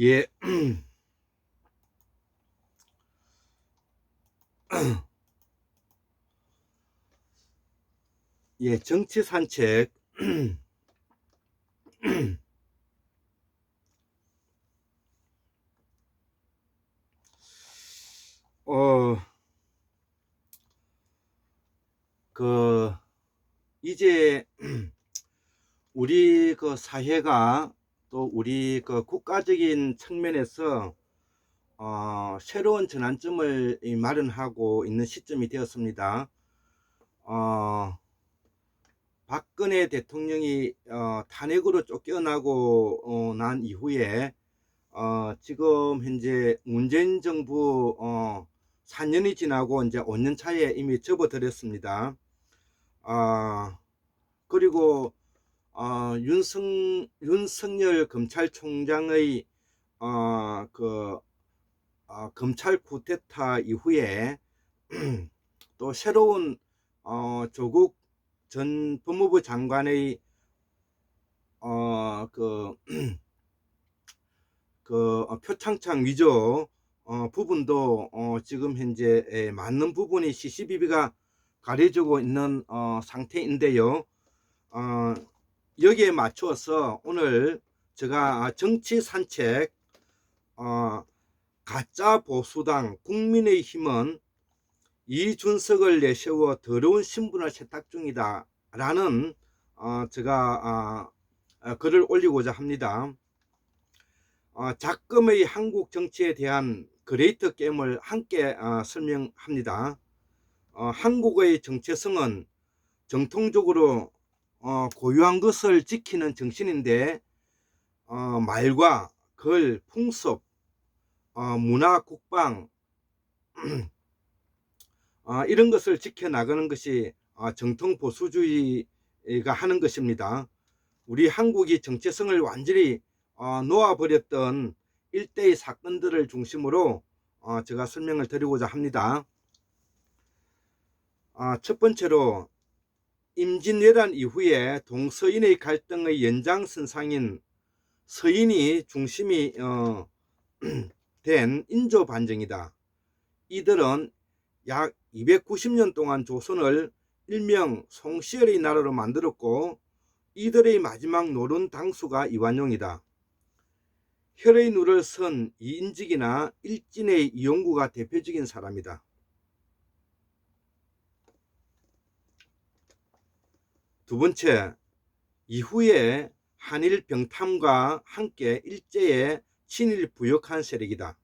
예. 예, 정치 산책. 어, 그, 이제, 우리 그 사회가 또 우리 그 국가적인 측면에서 어, 새로운 전환점을 이 마련하고 있는 시점이 되었습니다. 어, 박근혜 대통령이 어, 탄핵으로 쫓겨나고 어, 난 이후에 어, 지금 현재 문재인 정부 어, 4년이 지나고 이제 5년 차에 이미 접어들었습니다. 어, 그리고 어, 윤석, 윤석열 검찰총장의 어, 그 어, 검찰 쿠데타 이후에 또 새로운 어, 조국 전 법무부 장관의 어, 그, 그 어, 표창장 위조 어, 부분도 어, 지금 현재 에, 맞는 부분이 CCBB가 가려지고 있는 어, 상태인데요. 어, 여기에 맞추어서 오늘 제가 정치 산책 어, 가짜 보수당 국민의힘은 이준석을 내세워 더러운 신분을 세탁 중이다 라는 어, 제가 어, 글을 올리고자 합니다. 어, 작금의 한국 정치에 대한 그레이트 게임을 함께 어, 설명합니다. 어, 한국의 정체성은 정통적으로 어, 고유한 것을 지키는 정신인데 어, 말과 글, 풍습, 어, 문화, 국방 어, 이런 것을 지켜나가는 것이 어, 정통 보수주의가 하는 것입니다. 우리 한국이 정체성을 완전히 어, 놓아버렸던 일대의 사건들을 중심으로 어, 제가 설명을 드리고자 합니다. 어, 첫 번째로 임진왜란 이후에 동서인의 갈등의 연장선상인 서인이 중심이 어, 된 인조 반정이다. 이들은 약 290년 동안 조선을 일명 송시열의 나라로 만들었고 이들의 마지막 노른 당수가 이완용이다. 혈의 누를 선 이인직이나 일진의 이용구가 대표적인 사람이다. 두 번째, 이후에 한일 병탐과 함께 일제에 친일 부역한 세력이다.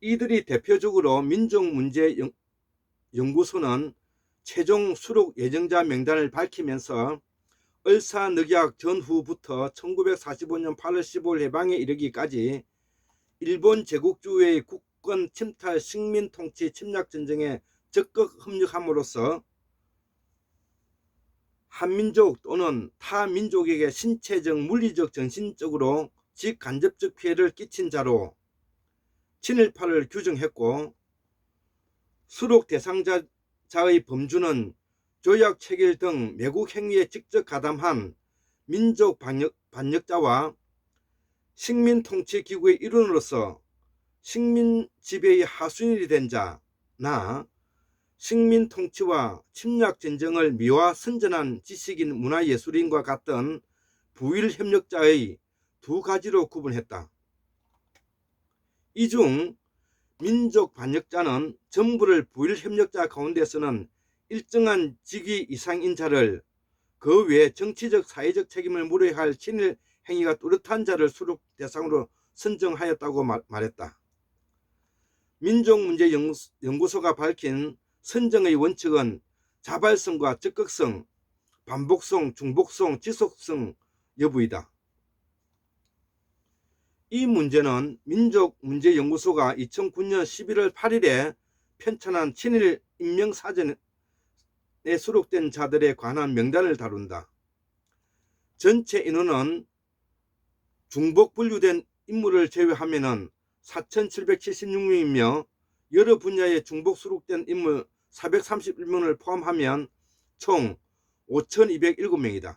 이들이 대표적으로 민족문제연구소는 최종 수록 예정자 명단을 밝히면서 을사늑약 전후부터 1945년 8월 15일 해방에 이르기까지 일본 제국주의 국권 침탈 식민 통치 침략 전쟁에 적극 협력함으로써 한민족 또는 타 민족에게 신체적, 물리적, 정신적으로 직간접적 피해를 끼친 자로 친일파를 규정했고 수록 대상자의 범주는 조약 체결 등 매국 행위에 직접 가담한 민족 반역, 반역자와 식민 통치 기구의 일원으로서 식민 지배의 하수인이 된 자나 식민 통치와 침략 전쟁을 미화 선전한 지식인 문화예술인과 같던 부일 협력자의 두 가지로 구분했다. 이 중 민족 반역자는 정부를 부일 협력자 가운데서는 일정한 직위 이상인 자를 그외 정치적 사회적 책임을 물어야 할 친일 행위가 뚜렷한 자를 수록 대상으로 선정하였다고 말 했다. 민족문제연구소가 밝힌 선정의 원칙은 자발성과 적극성, 반복성, 중복성, 지속성 여부이다. 이 문제는 민족문제연구소가 2009년 11월 8일에 편찬한 친일 인명사전에 수록된 자들에 관한 명단을 다룬다. 전체 인원은 중복 분류된 인물을 제외하면 4,776명이며 여러 분야에 중복 수록된 인물 431명을 포함하면 총 5,207명이다.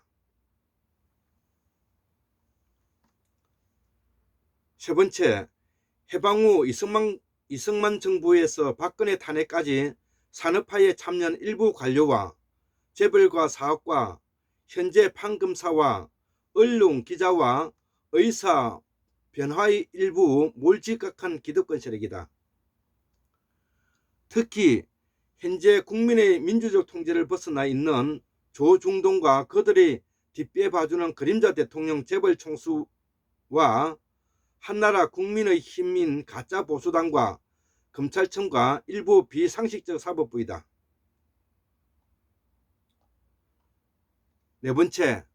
세 번째, 해방 후 이승만, 이승만 정부에서 박근혜 탄핵까지 산업화에 참여한 일부 관료와 재벌과 사업과 현재 판검사와 언론 기자와 의사 변화의 일부 몰지각한 기득권 세력이다. 특히 현재 국민의 민주적 통제를 벗어나 있는 조중동과 그들의 뒷배 봐주는 그림자 대통령 재벌 총수와 한나라 국민의 힘인 가짜 보수당과 검찰청과 일부 비상식적 사법부이다. 네 번째,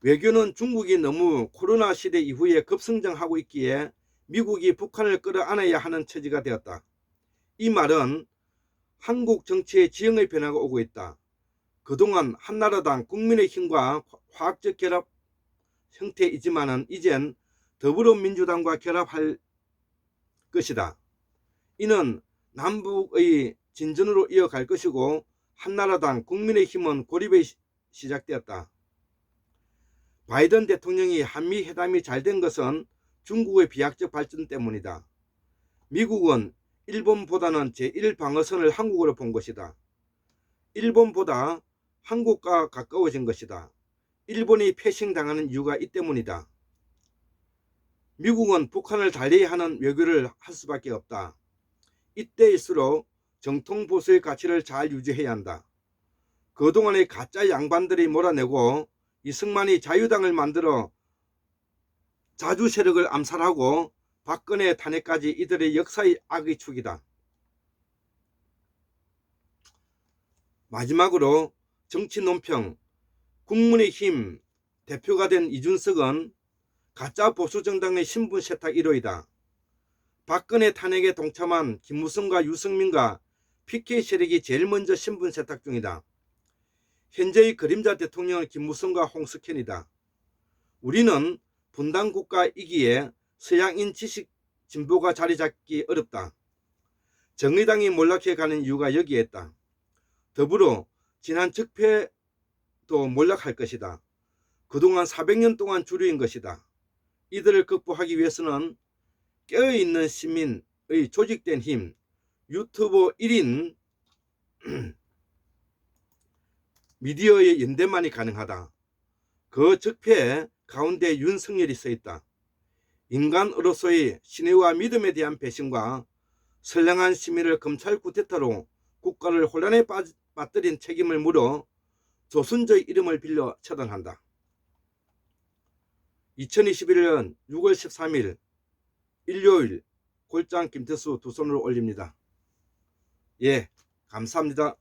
외교는 중국이 너무 코로나 시대 이후에 급성장하고 있기에 미국이 북한을 끌어안아야 하는 처지가 되었다. 이 말은 한국 정치의 지형의 변화가 오고 있다. 그동안 한나라당 국민의힘과 화학적 결합 형태이지만은 이젠 더불어민주당과 결합할 것이다. 이는 남북의 진전으로 이어갈 것이고 한나라당 국민의힘은 고립에 시- 시작되었다. 바이든 대통령이 한미 회담이 잘 된 것은 중국의 비약적 발전 때문이다. 미국은 일본보다는 제1방어선을 한국으로 본 것이다. 일본보다 한국과 가까워진 것이다. 일본이 패싱당하는 이유가 이 때문이다. 미국은 북한을 달리해야 하는 외교를 할 수밖에 없다. 이때일수록 정통 보수의 가치를 잘 유지해야 한다. 그동안의 가짜 양반들이 몰아내고 이승만이 자유당을 만들어 자주 세력을 암살하고 박근혜 탄핵까지 이들의 역사의 악의 축이다. 마지막으로 정치 논평 국민의힘 대표가 된 이준석은 가짜 보수정당의 신분 세탁 1호이다. 박근혜 탄핵에 동참한 김무성과 유승민과 PK 세력이 제일 먼저 신분 세탁 중이다. 현재의 그림자 대통령은 김무성과 홍석현이다. 우리는 분단 국가 이기에 서양인 지식 진보가 자리 잡기 어렵다. 정의당이 몰락해 가는 이유가 여기에 있다. 더불어 지난 적폐도 몰락할 것이다. 그동안 400년 동안 주류인 것이다. 이들을 극복하기 위해서는 깨어있는 시민의 조직된 힘, 유튜버 1인 미디어의 연대만이 가능하다. 그 적폐 가운데 윤석열이 서 있다. 인간으로서의 신의와 믿음에 대한 배신과 선량한 시민을 검찰 쿠데타로 국가를 혼란에 빠- 빠뜨린 책임을 물어 조선조의 이름을 빌려 처단한다. 2021년 6월 13일 일요일 골장 김태수 두 손으로 올립니다. 예, 감사합니다.